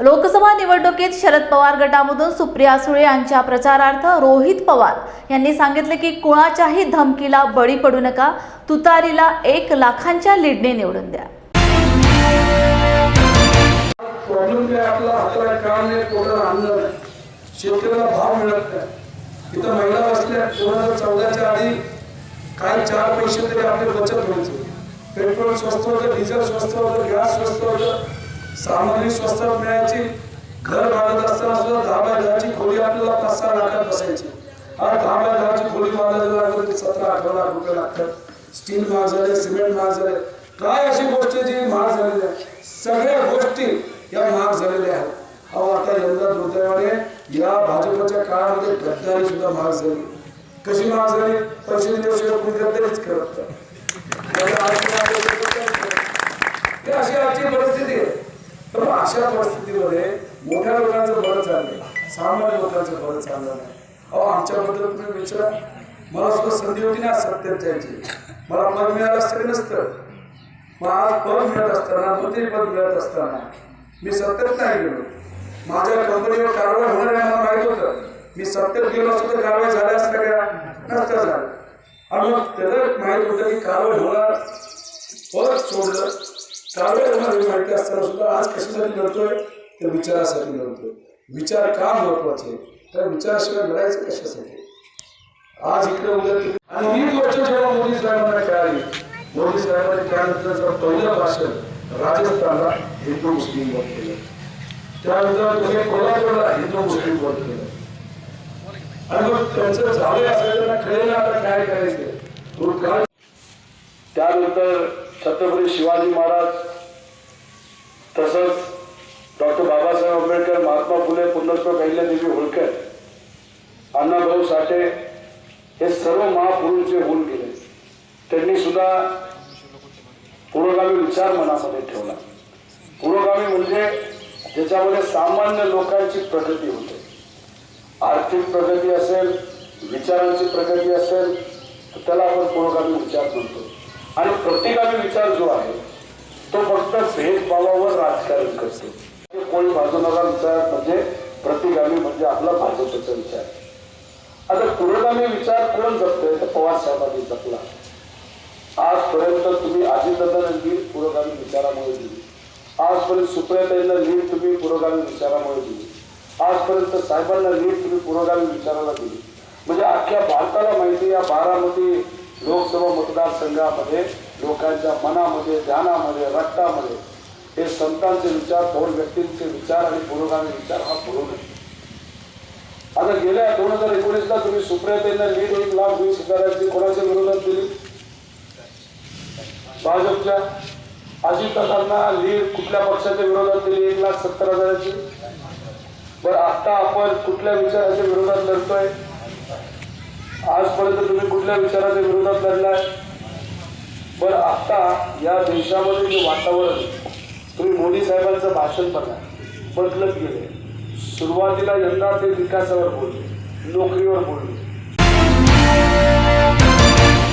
लोकसभा निवडणुकीत शरद पवार गटामधून सुप्रिया सुळे यांच्या प्रचारार्थ रोहित पवार यांनी सांगितले की कुणाच्याही धमकीला बळी पडू नका तुतारीला एक लाखांच्या लीडने निवडून द्या. प्रॉब्लेम काय आपला हाताला काम नाही पोटाला अन्न शेतकऱ्याला भाव मिळत नाही. इथं महिला असल्या दोन हजार चौदाच्या आधी चार पैसे तरी आपली बचत व्हायची. पेट्रोल स्वस्त होतं डिझेल स्वस्त होतं गॅस स्वस्त होतं सामग्री स्वस्त मिळायची घर बांधत असताना सुद्धा दहा बाय दहाची खोली आपल्याला पाच सहा लाखात बसायची. आज दहा बाय दहाची खोली बांधायला लागली की सतरा अठरा लाख रुपये लागतात. स्टील महाग झाले सिमेंट महाग झाले. काय अशी गोष्ट जी महाग झालेली आहे? सगळ्या गोष्टी या महाग झालेल्या आहेत. अहो आता यंदा दुर्दैवाने या भाजपच्या काळामध्ये गद्दारी सुद्धा महाग झाली. कशी महाग झाली? पैसे दिल्याशिवाय कोणी गद्दारीच करत नाही. त्यामुळे आज तुम्ही आता हे करताय. ही अशी आजची परिस्थिती आहे तर मग अशा परिस्थितीमध्ये मोठ्या लोकांचं बरं चाललंय. सामान्य लोकांचं बरं चाललं नाही. अहो आमच्याबद्दल तुम्ही विचारा. मला सुद्धा संधी होती ना सत्तेत जायची मला पद मिळालं असतं की नसतं? मग आज पद मिळत असताना मंत्रीपद मिळत असताना मी सत्तेत नाही गेलो. माझ्या कंपनीवर कारवाई होणार आहे मला माहीत होतं. मी सत्तेत गेलो सुद्धा कारवाई झाल्या असत्या का? नसत्या झाल्या. आणि मग त्याला माहीत होतं की कारवाई होणार पद सोडलं. कारवाई माहिती असताना सुद्धा आज कशासाठी लढतोय? तर विचारासाठी लढतोय. विचार का महत्त्वाचे? तर विचाराशिवाय लढायचं कशासाठी? आज इकडे उद्या आणि ही गोष्ट जेव्हा मोदी साहेबांना कळाली मोदी साहेबांनी त्यानंतरचं पहिलं भाषण राजस्थानला हिंदू मुस्लिम वर केलं. त्यानंतर तुम्ही कोल्हापूरला हिंदू मुस्लिम वर केलं. आणि मग त्यांचं झालं असेल त्यांना कळेल आता काय करायचं. त्यानंतर छत्रपती शिवाजी महाराज तसंच डॉक्टर बाबासाहेब आंबेडकर महात्मा फुले पुण्यश्वर देवी होळकर अण्णाभाऊ साठे हे सर्व महापुरुष होऊन गेले. त्यांनी सुद्धा पुरोगामी विचार मनामध्ये ठेवला. पुरोगामी म्हणजे ज्याच्यामध्ये सामान्य लोकांची प्रगती होते. आर्थिक प्रगती असेल विचारांची प्रगती असेल तर त्याला आपण पुरोगामी विचार म्हणतो. आणि प्रतिगामी विचार जो आहे तो फक्त भेदभावावर राजकारण करतो. म्हणजे कोणी बाजूला विचार म्हणजे प्रतिगामी म्हणजे आपला भाजपचा विचार. आता पुरोगामी विचार कोण जपतोय? तर पवार साहेबांनी जपला. आजपर्यंत तुम्ही अजितदादांना लीड पुरोगामी विचारामुळे दिली. आजपर्यंत सुप्रियाताईंना लीड तुम्ही पुरोगामी विचारामुळे दिली. आजपर्यंत साहेबांना लीड तुम्ही पुरोगामी विचाराला दिली. म्हणजे अख्ख्या भारताला माहिती या बारामती लोकसभा मतदारसंघामध्ये लोकांच्या मनामध्ये ध्यानामध्ये रक्तामध्ये हे संतांचे विचार थोर व्यक्तींचे विचार आणि पुरोगामी विचार हा पुरोगामी आता गेल्या दोन हजार एकोणीसला तुम्ही सुप्रियाताईंना लीड एक लाख वीस हजाराची कोणाच्या विरोधात दिली? भाजपच्या अजितदादांना लीड कुठल्या पक्षाच्या विरोधात दिली? एक लाख सत्तर हजाराची. बरं आता आपण कुठल्या विचाराच्या विरोधात लढतोय? आजपर्यंत तुम्ही कुठल्या विचाराच्या विरोधात लढलाय? बरं आता या देशामध्ये जे वातावरण तुम्ही मोदी साहेबांचं भाषण बघा. बदलत गेले. सुरुवातीला यंदा ते विकासावर बोलले नोकरीवर बोलले.